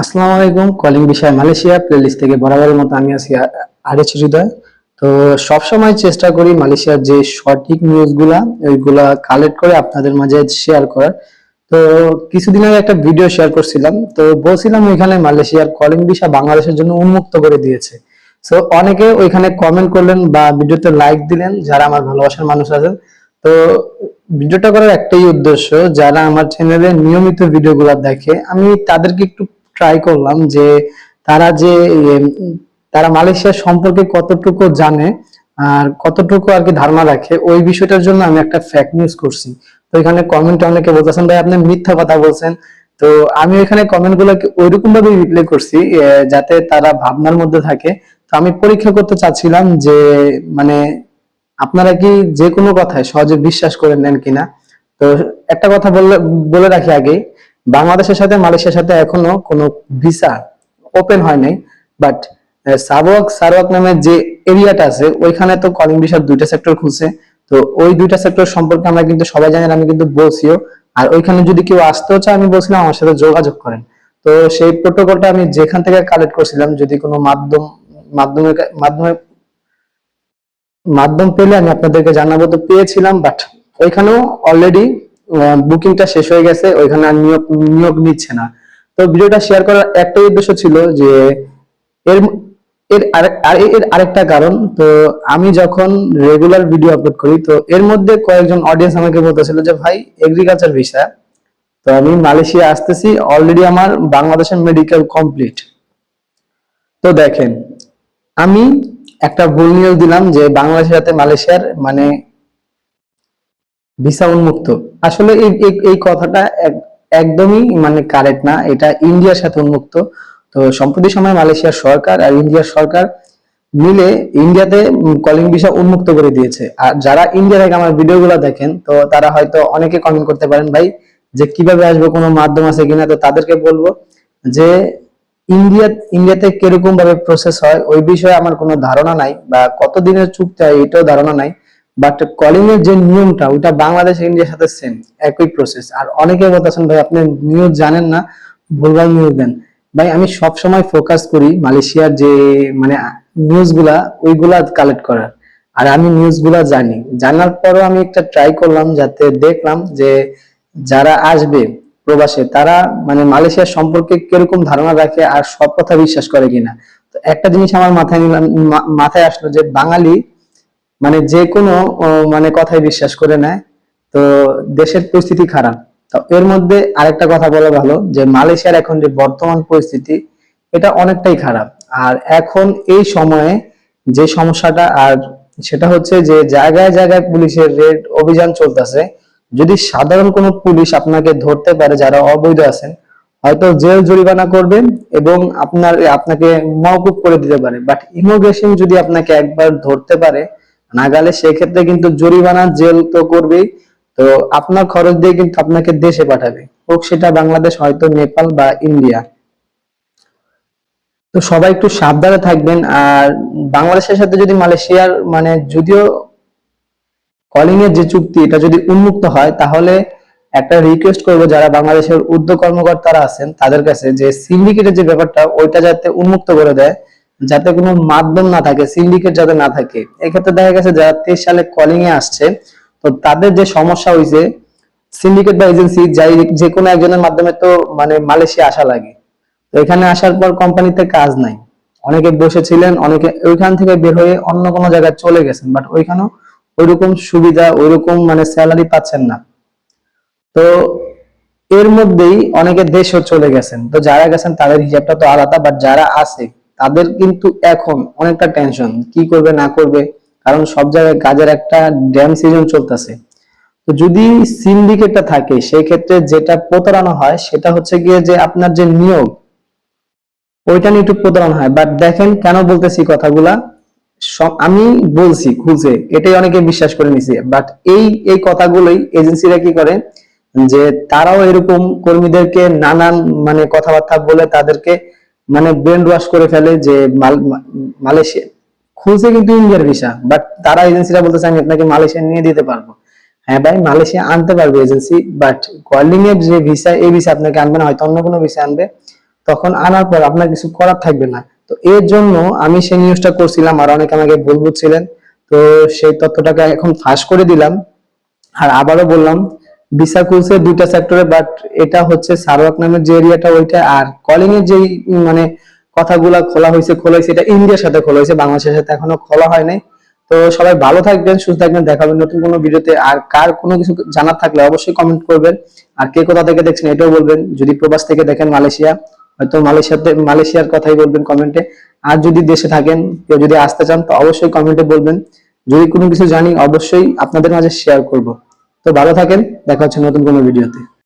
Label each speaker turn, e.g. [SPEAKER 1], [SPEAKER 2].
[SPEAKER 1] আসসালামু আলাইকুম, কলিং বিষয় মালয়েশিয়া প্লেলিস্ট থেকে বরাবরের মতো আমি আছি আরেচ হৃদয়। তো সবসময় চেষ্টা করি মালয়েশিয়ার যে সঠিক নিউজগুলা ওইগুলা কালেক্ট করে আপনাদের মাঝে শেয়ার করার। তো কিছুদিন আগে একটা ভিডিও শেয়ার করছিলাম, তো বলছিলাম ওইখানে মালয়েশিয়ার কলিং বিষয় বাংলাদেশের জন্য উন্মুক্ত করে দিয়েছে। তো অনেকে ওইখানে কমেন্ট করলেন বা ভিডিওতে লাইক দিলেন, যারা আমার ভালোবাসার মানুষ আছেন। তো ভিডিওটা করার একটাই উদ্দেশ্য, যারা আমার চ্যানেলে নিয়মিত ভিডিওগুলো দেখে, আমি তাদেরকে একটু ট্রাই করলাম যে তারা যে তারা মালয়েশিয়া সম্পর্কে কতটুকু জানে আর কতটুকু আর কি ধারণা রাখে, ওই বিষয়টার জন্য আমি একটা ফ্যাক্ট নিউজ করছি। তো এখানে কমেন্টে অনেকে বলতেছেন ভাই, আপনি মিথ্যা কথা বলছেন। তো আমি এখানে কমেন্ট গুলোকে ওইরকম ভাবে রিপ্লাই করছি যাতে তারা ভাবনার মধ্যে থাকে। তো আমি পরীক্ষা করতে চাচ্ছিলাম যে মানে আপনারা কি যে কোনো কথায় সহজে বিশ্বাস করে নেন কিনা? তো একটা কথা বললে, বলে রাখি আগে বাংলাদেশের সাথে মালয়েশিয়ার সাথে এখনও কোনো ভিসা ওপেন হয় নাই বাট সারওয়াক সারওয়াক নামে যে এরিয়াটা আছে, ওইখানে তো কলিং ভিসার দুইটা সেক্টর খুলছে। তো ওই দুইটা সেক্টর সম্পর্কে আমরা কিন্তু সবাই জানেন, আমি কিন্তু বলছিও। আর ওইখানে যদি কেউ আসতেও চায়, আমি বলছিলাম আমার সাথে যোগাযোগ করেন। তো সেই প্রোটোকলটা আমি যেখান থেকে কালেক্ট করছিলাম, যদি কোনো মাধ্যম, মাধ্যমে মাধ্যমে, মাধ্যম পেলে আমি আপনাদেরকে জানাব, তো পেয়েছিলাম বাট ওইখানেও অলরেডি বুকিংটা শেষ হয়ে গেছে, ওইখানে আর নিয়োগ নিয়োগ নিচ্ছে না। তো ভিডিওটা শেয়ার করার একটাই উদ্দেশ্য ছিল যে এর এর এর আরেকটা কারণ, তো আমি যখন রেগুলার ভিডিও আপলোড করি, তো এর মধ্যে কয়েকজন অডিয়েন্স আমাকে বলতেছিল যে, ভাই এগ্রিকালচার ভিসা তো আমি মালয়েশিয়া আসতেছি অলরেডি আমার বাংলাদেশের মেডিকেল কমপ্লিট তো দেখেন, আমি একটা ভুল নিউজ দিলাম যে বাংলাদেশের সাথে মালয়েশিয়ার মানে ভিসা উন্মুক্ত। আসলে এই, এই- কথাটা এক- একদমই মানে কারেক্ট না, এটা ইন্ডিয়ার সাথে উন্মুক্ত। তো সম্প্রতি সময় মালয়েশিয়ার সরকার আর ইন্ডিয়ার সরকার মিলে ইন্ডিয়াতে কলিং ভিসা উন্মুক্ত করে দিয়েছে। আর যারা ইন্ডিয়া থেকে আমার ভিডিওগুলো দেখেন, তো তারা হয়তো অনেকে কমেন্ট করতে পারেন, ভাই, যে কীভাবে আসবে, কোনো মাধ্যম আছে কিনা? তো তাদেরকে বলব যে ইন্ডিয়া, ইন্ডিয়াতে কীরকম ভাবে প্রসেস হয়, ওই বিষয়ে আমার কোনো ধারণা নাই বা কত দিনের চুক্তি হয় এটাও ধারণা নাই। বাট কলিং এর যে নিয়মটা ওটা বাংলাদেশ ইন্ডিয়ার সাথে সেম একই প্রসেস আর অনেকে বলতেছেন, ভাই, আপনি নিউজ জানেন না, ভুলভাল নিউজ দেন। ভাই, আমি সব সময় ফোকাস করি মালয়েশিয়ার যে মানে নিউজগুলা ওইগুলা কালেক্ট করার। আর আমি নিউজগুলা জানি। জানার পরও আমি একটা ট্রাই করলাম, যাতে দেখলাম যে, যারা আসবে প্রবাসে, তারা মানে মালয়েশিয়া সম্পর্কে কীরকম ধারণা রাখে আর সব কথা বিশ্বাস করে কিনা। তো একটা জিনিস আমার মাথায় নিলাম মাথায় আসলো যে, বাঙালি মানে যে কোনো মানে কথাই বিশ্বাস করে নেয়। তো দেশের পরিস্থিতি খারাপ। তো এর মধ্যে আরেকটা কথা বলা ভালো, যে মালয়েশিয়ার এখন যে বর্তমান পরিস্থিতি, এটা অনেকটাই খারাপ। আর এখন এই সময়ে যে সমস্যাটা, আর সেটা হচ্ছে যে জায়গায় জায়গায় পুলিশের রেড অভিযান চলতেছে। যদি সাধারণ কোনো পুলিশ আপনাকে ধরতে পারে, যারা অবৈধ আছেন, হয়তো জেল জরিমানা করবে এবং আপনার, আপনাকে মওকুফ করে দিতে পারে। বাট ইমিগ্রেশন যদি আপনাকে একবার ধরতে পারে নাগালে সেক্ষেত্রে কিন্তু জরিমানা জেল তো করবেই। তো আপনার খরচ দিয়ে কিন্তু আপনাকে দেশে পাঠাবে। হোক সেটা বাংলাদেশ, হয়তো নেপাল বা ইন্ডিয়া। তো সবাই একটু সাবধানে থাকবেন। আর বাংলাদেশের সাথে যদি মালয়েশিয়ার মানে যদিও কলিং এর যে চুক্তি, এটা যদি উন্মুক্ত হয়, তাহলে একটা রিকোয়েস্ট করব যারা বাংলাদেশের উদ্যোগ কর্মকর্তারা আছেন, তাদের কাছে যে সিন্ডিকেটের যে ব্যাপারটা, ওইটা যাতে উন্মুক্ত করে দেয়। যাতে কোনো মাধ্যম না থাকে সিন্ডিকেট যাতে না থাকে। এক্ষেত্রে দেখা গেছে যারা তেইশ সালে কলিং এ আসছে, তো তাদের যে সমস্যা হয়েছে সিন্ডিকেট বা এজেন্সি যাই যে কোনো একজনের মাধ্যমে তো মানে মালয়েশিয়া আসা লাগে। তো এখানে আসার পর কোম্পানিতে কাজ নাই। অনেকে বসেছিলেন, অনেকে ওইখান থেকে বের হয়ে অন্য কোনো জায়গায় চলে গেছেন বাট ওইখানেও ওইরকম সুবিধা, ওইরকম মানে স্যালারি পাচ্ছেন না। তো এর মধ্যেই অনেকে দেশও চলে গেছেন। তো যারা গেছেন তাদের হিসাবটা তো আলাদা বাট যারা আছে তাদের কিন্তু এখন অনেকটা টেনশন কি করবে, না করবে। কারণ সব জায়গায় কাজের একটা ড্যাম সিজন চলতেছে। তো যদি সিন্ডিকেটটা থাকে, সেই ক্ষেত্রে যেটা প্রতারণা হয়, সেটা হচ্ছে গিয়ে যে আপনার যে নিয়োগ, ওইটা নিয়ে একটু প্রতারণা হয়। বাট দেখেন কেন বলতেছি কথাগুলা? আমি বলছি, খুঁজে, এটাই অনেকে বিশ্বাস করে নিছে। বাট এই এই কথাগুলোই এজেন্সিরা কি করে? যে তারাও এরকম কর্মীদেরকে নানান মানে কথাবার্তা বলে তাদেরকে মানে ব্রেন ওয়াশ করে ফেলে যে মালয়েশিয়া খুঁজে কিন্তু ইন্ডিয়ার ভিসা বাট তারা এজেন্সিরা বলতেছে, আমি আপনাকে মালয়েশিয়া নিয়ে দিতে পারব। হ্যাঁ ভাই, মালয়েশিয়া আনতে পারবে এজেন্সি বাট কলিং এর যে ভিসা, এই ভিসা আপনাকে আনবে না, হয়তো অন্য কোনো ভিসা আনবে। তখন আনার পর আপনার কিছু করার থাকবে না। তো এর জন্য আমি সেই নিউজটা করছিলাম, আর অনেকে আমাকে ভুল বুঝছিলেন তো সেই তথ্যটাকে এখন ফাঁস করে দিলাম। আর আবারও বললাম ভিসা খুলছে দুইটা সেক্টরে বাট এটা হচ্ছে সারওয়াক নামের যে এরিয়াটা ওইটা আর কলিং এর উম, মানে কথাগুলা খোলা হয়েছে খোলা হয়েছে এটা ইন্ডিয়ার সাথে খোলা হয়েছে বাংলাদেশের সাথে এখনও খোলা হয় নাই। তো সবাই ভালো থাকবেন সুস্থ থাকবেন দেখা হবে নতুন কোনো ভিডিওতে। আর কার কোনো কিছু জানার থাকলে অবশ্যই কমেন্ট করবেন। আর কে কোথা থেকে দেখছেন এটাও বলবেন। যদি প্রবাস থেকে দেখেন মালয়েশিয়া হয়তো মালয়েশিয়াতে মালয়েশিয়ার কথাই বলবেন কমেন্টে আর যদি দেশে থাকেন কেউ যদি আসতে চান তো অবশ্যই কমেন্টে বলবেন। যদি কোনো কিছু জানি অবশ্যই আপনাদের মাঝে শেয়ার করব। তো ভালো থাকেন দেখা হচ্ছে নতুন কোনো ভিডিওতে।